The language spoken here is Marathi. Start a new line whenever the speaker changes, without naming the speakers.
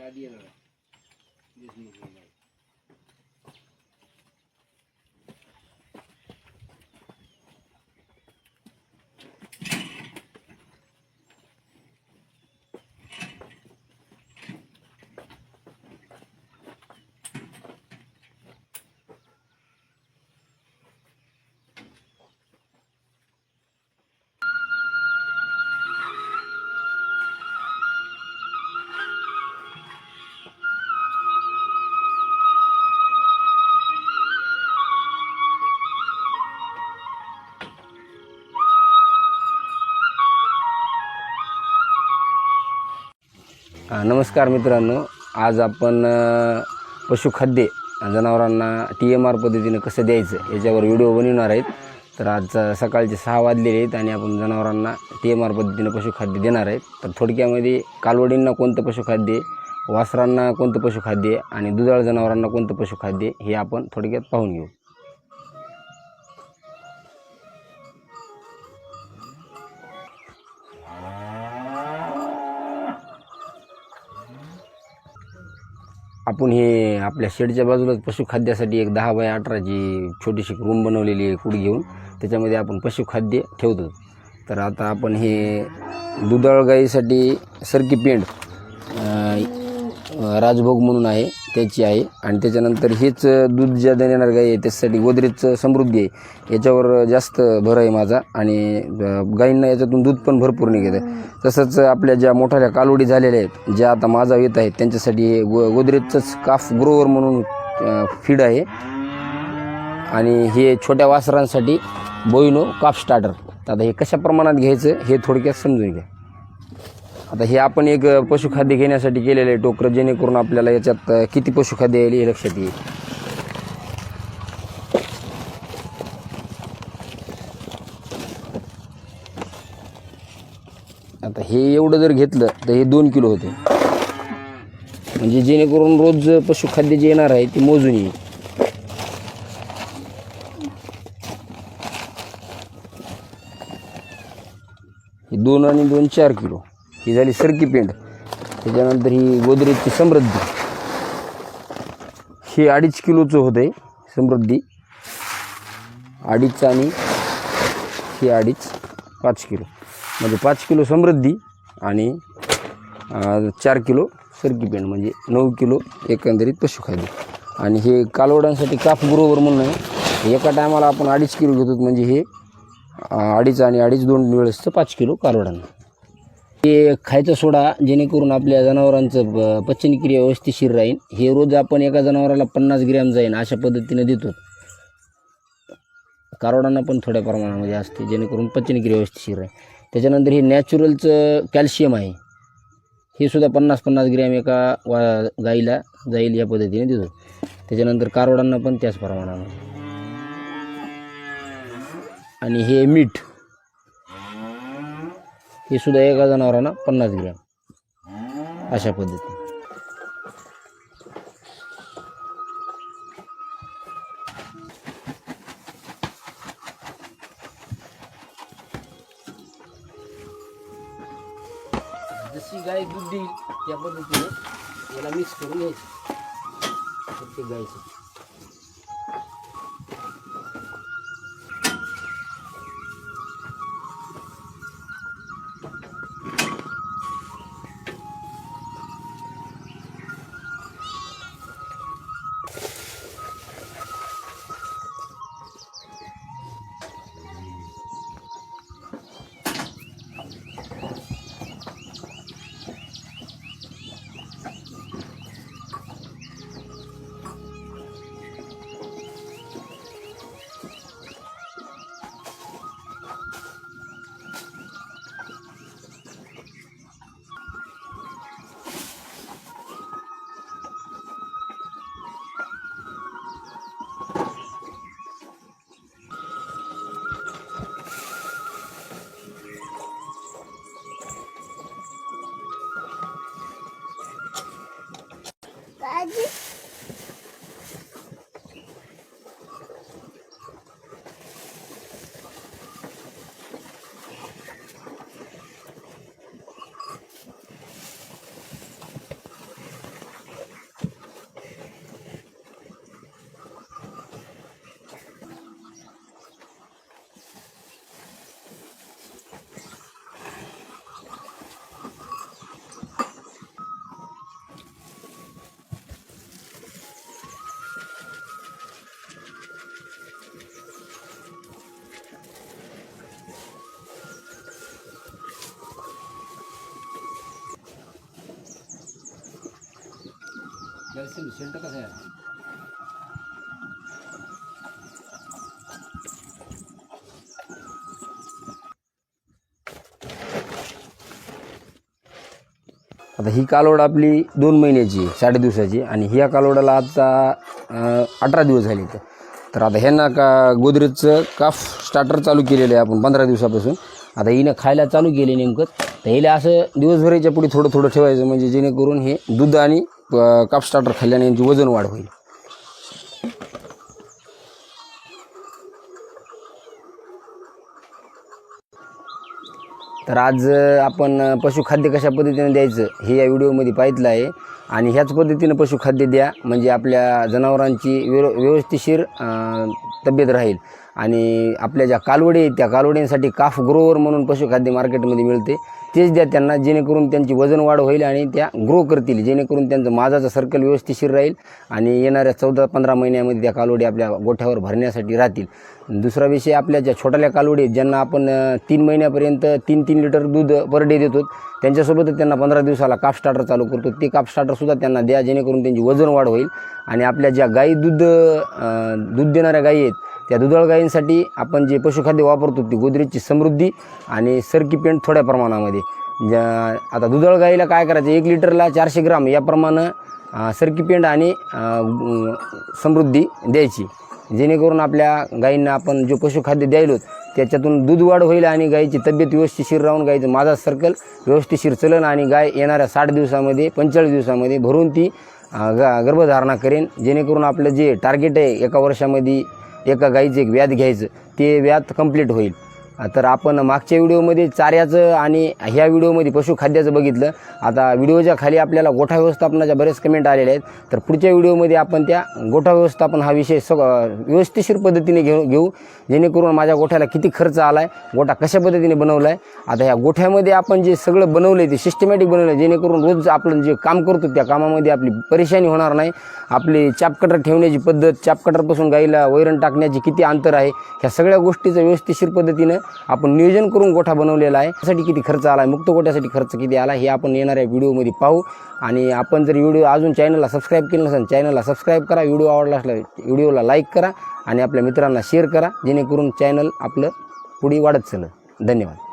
त्या आधी येणार आहे. देशमुख
नमस्कार मित्रांनो. आज आपण पशुखाद्ये पशुखाद्य जनावरांना टी एम आर पद्धतीनं कसं द्यायचं याच्यावर व्हिडिओ बनवणार आहेत. तर आज सकाळचे सहा वाजलेले आहेत आणि आपण जनावरांना टी एम आर पद्धतीनं पशुखाद्य देणार आहेत. तर थोडक्यामध्ये कालवडींना कोणतं पशुखाद्य वासरांना कोणतं पशुखाद्य आणि दुधाळ जनावरांना कोणतं पशुखाद्य हे आपण थोडक्यात पाहून घेऊ. आपण हे आपल्या शेडच्या बाजूलाच पशुखाद्यासाठी एक दहा बाय अठराची छोटीशी रूम बनवलेली आहे कुडी घेऊन. त्याच्यामध्ये आपण पशुखाद्य ठेवतो. तर आता आपण हे दुधाळ गाईसाठी सरकी पेंड राजभोग म्हणून आहे त्याची आहे. आणि त्याच्यानंतर हेच दूध ज्या देणार गाई आहे त्याच्यासाठी गोदरेजचं समृद्धी आहे. याच्यावर जास्त भर आहे माझा. आणि गाईंना याच्यातून दूध पण भरपूर निघत. आहे तसंच आपल्या ज्या मोठ्या कालोडी झालेल्या आहेत ज्या आता माझा येत आहेत त्यांच्यासाठी हे गो गोदरेजचंच काफ ग्रोवर म्हणून फीड आहे. आणि हे छोट्या वासरांसाठी बोईनो काफ स्टार्टर. आता हे कशा प्रमाणात घ्यायचं हे थोडक्यात समजून घ्या. आता हे आपण एक पशुखाद्य घेण्यासाठी केलेलं आहे टोकरं जेणेकरून आपल्याला याच्यात किती पशुखाद्य येईल हे लक्षात येईल. आता हे एवढं जर घेतलं तर हे दोन किलो होते. म्हणजे जेणेकरून रोज पशुखाद्य जे येणार आहे ते मोजून येईल. हे दोन आणि दोन चार किलो. ही झाली सरकी पेंड त्याच्यानंतर ही गोदरेजची समृद्धी. हे अडीच किलोचं होतं आहे समृद्धी. अडीच आणि ही अडीच पाच किलो. म्हणजे पाच किलो समृद्धी आणि चार किलो सरकी पेंड म्हणजे नऊ किलो एकंदरीत पशुखाद्य. आणि हे कालवडांसाठी काफ बरोबर म्हणून आहे. एका टायमाला आपण अडीच किलो घेतो म्हणजे हे अडीच आणि अडीच दोन वेळेसचं पाच किलो कालवडांना. ते खायचा सोडा जेणेकरून आपल्या जनावरांचं पचनक्रिया व्यवस्थिशीर राहील हे रोज आपण एका जनावराला पन्नास ग्रॅम जाईन अशा पद्धतीने देतो. कारोडांना पण थोड्या प्रमाणामध्ये असते जेणेकरून पचनक्रिया व्यवस्थिशीर राहील त्याच्यानंतर हे नॅचरलचं कॅल्शियम आहे. हे सुद्धा पन्नास पन्नास ग्रॅम एका वा गाईला जाईल या पद्धतीने देतो. त्याच्यानंतर कारोडांना पण त्याच प्रमाणामध्ये. आणि हे मीठ. हे सुद्धा एका जनावरांना पन्नास ग्रॅम. अशा पद्धतीने. जशी गाय दूध देईल त्या पद्धतीने याला मिक्स करून घ्यायचं. प्रत्येक गायचं.
कॅल्शियम सेंट कसं आहे?
आता ही कालवड आपली दोन महिन्याची साडे दिवसाची आणि ह्या कालवडाला आता अठरा दिवस झाले तर तर आता ह्यांना का गोदरेजचं काफ स्टार्टर चालू केलेलं आहे आपण पंधरा दिवसापासून. आता हिनं खायला चालू केली नेमकं. तर हिला असं दिवसभराच्या पुढे थोडं थोडं ठेवायचं म्हणजे जेणेकरून हे दूध आणि काप स्टार्टर खाल्ल्याने यांची वजन वाढ होईल. तर आज आपण पशुखाद्य कशा पद्धतीने द्यायचं हे या व्हिडिओमध्ये पाहितलं आहे. आणि ह्याच पद्धतीनं पशुखाद्य द्या म्हणजे आपल्या जनावरांची व्यव व्यवस्थिशीर तब्येत राहील. आणि आपल्या ज्या कालवडी आहेत त्या कालवडींसाठी काफ ग्रोवर म्हणून पशुखाद्य मार्केटमध्ये मिळते. तेच द्या त्यांना जेणेकरून त्यांची वजन वाढ होईल आणि त्या ग्रो करतील जेणेकरून त्यांचं माझाचं सर्कल व्यवस्थिशीर राहील. आणि येणाऱ्या चौदा पंधरा महिन्यामध्ये त्या कालवडी आपल्या गोठ्यावर भरण्यासाठी राहतील. दुसरा विषय आपल्या ज्या छोट्याल्या कालवडी आहेत ज्यांना आपण तीन महिन्यापर्यंत तीन तीन लिटर दूध पर डे देतो त्यांच्यासोबतच त्यांना पंधरा दिवसाला काप स्टार्टर चालू करतो. ते काप स्टार्टरसुद्धा त्यांना द्या जेणेकरून त्यांची वजन वाढ होईल. आणि आपल्या ज्या गाई दूध दूध देणाऱ्या गायी आहेत त्या दुधाळ गायींसाठी आपण जे पशुखाद्य वापरतो ती गोदरेजची समृद्धी आणि सरकी पेंट थोड्या प्रमाणामध्ये. ज्या आता दुधाळ गाईला काय करायचं एक लिटरला चारशे ग्राम याप्रमाणे सरकी पेंट आणि समृद्धी द्यायची. जेणेकरून आपल्या गायींना आपण जो पशुखाद्य द्यायलो त्याच्यातून दूध वाढ होईल आणि गायीची तब्येत व्यवस्थिशीर राहून गायीचं माझा सर्कल व्यवस्थिशीर चलन आणि गाय येणाऱ्या साठ दिवसामध्ये पंचेचाळीस दिवसामध्ये भरून ती ग गर्भधारणा करेन. जेणेकरून आपलं जे टार्गेट आहे एका वर्षामध्ये एका गाईचं एक व्याध घ्यायचं ते व्याध कंप्लीट होईल. तर आपण मागच्या व्हिडिओमध्ये चाऱ्याचं आणि ह्या व्हिडिओमध्ये पशुखाद्याचं बघितलं. आता व्हिडिओच्या खाली आपल्याला गोठा व्यवस्थापनाच्या बरेच कमेंट आलेले आहेत. तर पुढच्या व्हिडिओमध्ये आपण त्या गोठा व्यवस्थापन हा विषय सग व्यवस्थिशीर पद्धतीने घेऊ घेऊ. जेणेकरून माझ्या गोठ्याला किती खर्च आला आहे गोठा कशा पद्धतीने बनवला आहे आता ह्या गोठ्यामध्ये आपण जे सगळं बनवलं आहे ते सिस्टमॅटिक बनवलं आहे जेणेकरून रोज आपण जे काम करतो त्या कामामध्ये आपली परेशानी होणार नाही. आपली चापकटर ठेवण्याची पद्धत चापकटरपासून गाईला वैरण टाकण्याची किती अंतर आहे ह्या सगळ्या गोष्टीचं व्यवस्थिशीर पद्धतीनं आपण नियोजन करून गोठा बनवलेला आहे. त्यासाठी किती खर्च आला आहे मुक्त गोठ्यासाठी खर्च किती आला हे आपण येणाऱ्या व्हिडिओमध्ये पाहू. आणि आपण जर व्हिडिओ अजून चॅनलला सबस्क्राईब केलं नसेल चॅनलला सबस्क्राईब करा व्हिडिओ आवडला असला व्हिडिओला लाईक करा आणि आपल्या मित्रांना शेअर करा जेणेकरून चॅनल आपलं पुढे वाढत चालेल. धन्यवाद.